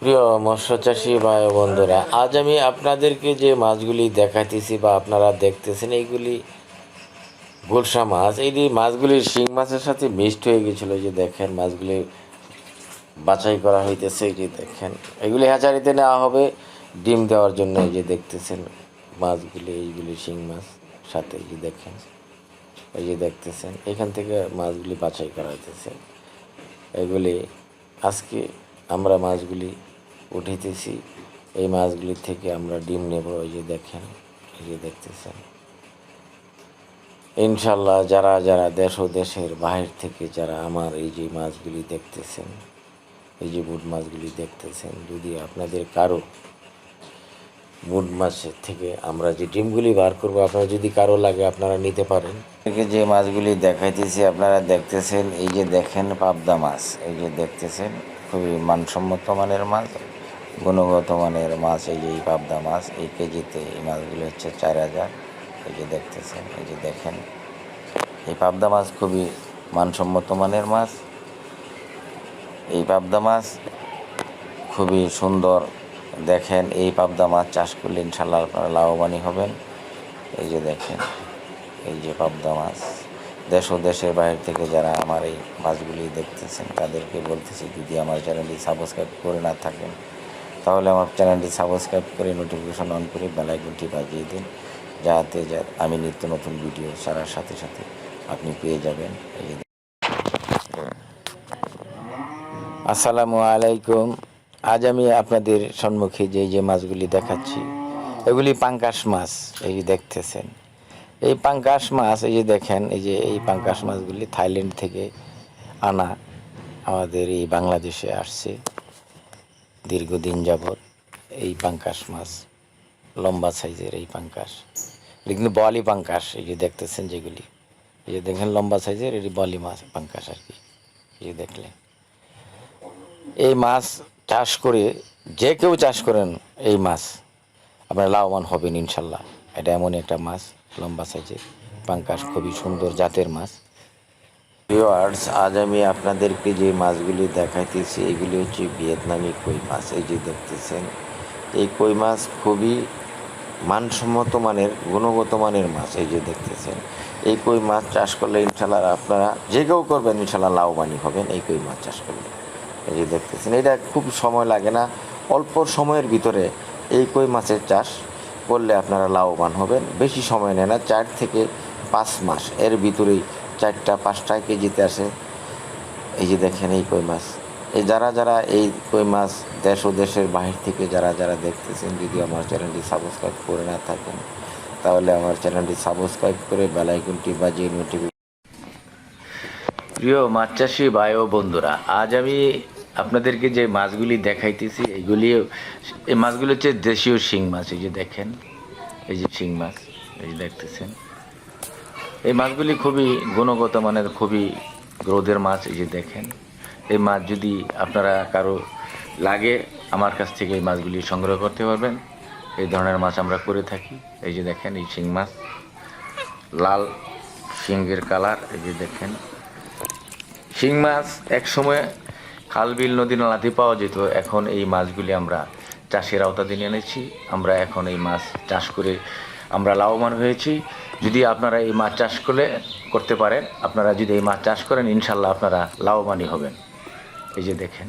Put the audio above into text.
প্রিয় মৎস্য চাষি ভাই বন্ধুরা, আজ আমি আপনাদেরকে যে মাছগুলি দেখাইতেছি বা আপনারা দেখতেছেন, এইগুলি গোলসা মাছ। এই মাছগুলির শিং মাছের সাথে মিক্সড হয়ে গেছিল যে দেখেন মাছগুলি বাছাই করা হইতেছে, এই যে দেখেন। এগুলি হ্যাচারিতে নেওয়া হবে, ডিম দেওয়ার জন্য এই যে দেখতেছেন মাছগুলি, এইগুলি শিং মাছ সাথে, এই যে দেখেন, এই যে দেখতেছেন, এখান থেকে মাছগুলি বাছাই করা হইতেছে। এগুলি আজকে আমরা মাছগুলি উঠিতেছি। এই মাছগুলি থেকে আমরা ডিম নেব, এই যে দেখেন, এই যে দেখতেছেন। ইনশাল্লাহ যারা যারা দেশ ও দেশের বাহির থেকে যারা আমার এই যে মাছগুলি দেখতেছেন, এই যে বুট মাছগুলি দেখতেছেন, যদি আপনাদের কারও বুট মাছের থেকে আমরা যে ডিমগুলি বার করব, আপনারা যদি কারও লাগে আপনারা নিতে পারেন। থেকে যে মাছগুলি দেখাইতেছি, আপনারা দেখতেছেন, এই যে দেখেন পাবদা মাছ, এই যে দেখতেছেন। খুবই মানসম্মত মানের মাছ, গুণগত মানের মাছ, এই যে এই পাবদা মাছ, এই কেজিতে এই মাছগুলি হচ্ছে চার হাজার। এই যে দেখতেছেন, এই যে দেখেন, এই পাবদা মাছ খুবই মানসম্মত মানের মাছ। এই পাবদা মাছ খুবই সুন্দর, দেখেন এই পাবদা মাছ চাষ করলে ইনশাল্লাহ আপনারা লাভবানই হবেন। এই যে দেখেন, এই যে পাবদা মাছ। দেশ ও দেশের বাইরে থেকে যারা আমার এই মাছগুলি দেখতেছেন, তাদেরকে বলতেছি, যদি আমার চ্যানেলটি সাবস্ক্রাইব করে না থাকেন, তাহলে আমার চ্যানেলটি সাবস্ক্রাইব করে নোটিফিকেশন অন করে বেলাইকনটি বাজিয়ে দিন, যাতে আমি নিত্য নতুন ভিডিও ছাড়ার সাথে সাথে আপনি পেয়ে যাবেন। আসসালামু আলাইকুম। আজ আমি আপনাদের সম্মুখে যে যে মাছগুলি দেখাচ্ছি, এগুলি পাঙ্কাশ মাছ, এই দেখতেছেন। এই পাঙ্কাশ মাছ, এই যে দেখেন, এই যে এই পাঙ্কাশ মাছগুলি থাইল্যান্ড থেকে আনা আমাদের এই বাংলাদেশে আসছে। দীর্ঘদিন যাবৎ এই পাঙ্কাশ মাছ, লম্বা সাইজের এই পাঙ্কাশ এটা কিন্তু বলি পাঙ্কাশ এই যে দেখতেছেন যেগুলি। এই যে দেখেন লম্বা সাইজের, এটি বলি মাছ পাঙ্কাশ আর কি। এই যে দেখলেন। এই মাছ চাষ করে, যে কেউ চাষ করেন এই মাছ, আপনার লাভবান হবেন ইনশাল্লাহ। এটা এমন একটা মাছ। লম্বা সাইজের পাঙ্কাশ খুবই সুন্দর জাতের মাছ। ভিওয়ার্স আজ আমি আপনাদেরকে যে মাছগুলি দেখাইতেছি, এগুলি হচ্ছে ভিয়েতনামি কই মাছ। এই যে দেখতেছেন, এই কই মাছ খুবই মানসম্মত মানের, গুণগত মানের মাছ, এই যে দেখতেছেন। এই কই মাছ চাষ করলে ইনশাল্লাহ আপনারা যে কেউ করবেন ইনশাল্লাহ লাভবানই হবেন এই কই মাছ চাষ করলে। এই যে দেখতেছেন, এটা খুব সময় লাগে না, অল্প সময়ের ভিতরে এই কই মাছের চাষ করলে আপনারা লাভবান হবেন। বেশি সময় নেয় না, চার থেকে পাঁচ মাস। এর ভিতরেই চারটা, পাঁচটা কেজিতে আসে। এই যে দেখেন এই কই মাছ। এই যারা যারা এই কই মাছ দেশ ও দেশের বাহির থেকে যারা যারা দেখতেছেন, যদি আমার চ্যানেলটি সাবস্ক্রাইব করে না থাকেন, তাহলে আমার চ্যানেলটি সাবস্ক্রাইব করে বেলাইকনটি বাজিয়ে নোটিফিকেশন প্রিয় মাছ চাষি ভাই ও বন্ধুরা, আজ আমি আপনাদেরকে যে মাছগুলি দেখাইতেছি, এগুলি, এই মাছগুলি হচ্ছে দেশীয় শিং মাছ, এই যে দেখেন, এই যে শিং মাছ, এই যে দেখতেছেন। এই মাছগুলি খুবই গুণগত মানের, খুবই গ্রোথের মাছ, এই যে দেখেন। এই মাছ যদি আপনারা কারও লাগে, আমার কাছ থেকে এই মাছগুলি সংগ্রহ করতে পারবেন। এই ধরনের মাছ আমরা করে থাকি। এই যে দেখেন, এই শিং মাছ। লাল শিংয়ের কালার, এই যে দেখেন। শিং মাছ এক সময় খাল বিল নদী নালাতে পাওয়া যেত। এখন এই মাছগুলি আমরা চাষের আওতা দিনে এনেছি। আমরা এখন এই মাছ চাষ করে আমরা লাভবান হয়েছি। যদি আপনারা এই মাছ চাষ করলে, করতে পারেন, আপনারা যদি এই মাছ চাষ করেন, ইনশাল্লাহ আপনারা লাভবানই হবেন। এই যে দেখেন।